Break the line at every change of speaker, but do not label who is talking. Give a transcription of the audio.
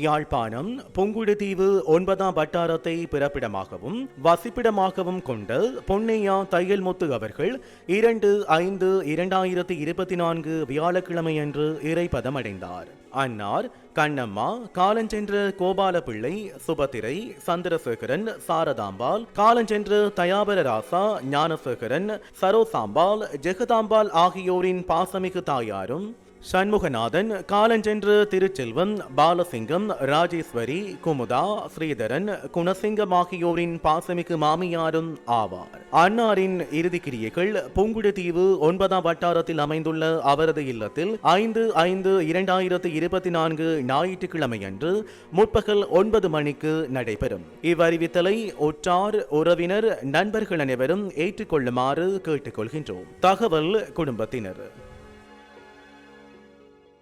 யாழ்ப்பாணம் புங்குடுதீவு ஒன்பதாம் வட்டாரத்தை பிறப்பிடமாகவும் வசிப்பிடமாகவும் கொண்ட பொன்னையா தையல்முத்து அவர்கள் இரண்டு ஐந்து இரண்டாயிரத்தி இருபத்தி நான்கு வியாழக்கிழமையன்று இறைப்பதம் அடைந்தார் அன்னார் கண்ணம்மா காலஞ்சென்ற கோபாலபிள்ளை சுபத்திரை சந்திரசேகரன் சாரதாம்பாள் காலஞ்சென்ற தயாபர ராசா ஞானசேகரன் சரோசாம்பாள் ஜெகதாம்பாள் ஆகியோரின் பாசமிகு தாயாரும் சண்முகநாதன் காலஞ்சென்று திருச்செல்வம் பாலசிங்கம் ராஜேஸ்வரி குமுதா ஸ்ரீதரன் குணசிங்கம் ஆகியோரின் பாசமிகு மாமியாரும் ஆவார். அன்னாரின் இறுதிக்கிரியைகள் புங்குடுதீவு ஒன்பதாம் வட்டாரத்தில் அமைந்துள்ள அவரது இல்லத்தில் ஐந்து ஐந்து இரண்டாயிரத்து இருபத்தி நான்கு ஞாயிற்றுக்கிழமையன்று முற்பகல் ஒன்பது மணிக்கு நடைபெறும். இவ்வறிவித்தலை ஒற்றார் உறவினர் நண்பர்கள் அனைவரும் ஏற்றுக்கொள்ளுமாறு கேட்டுக்கொள்கின்றோம். தகவல் குடும்பத்தினர்.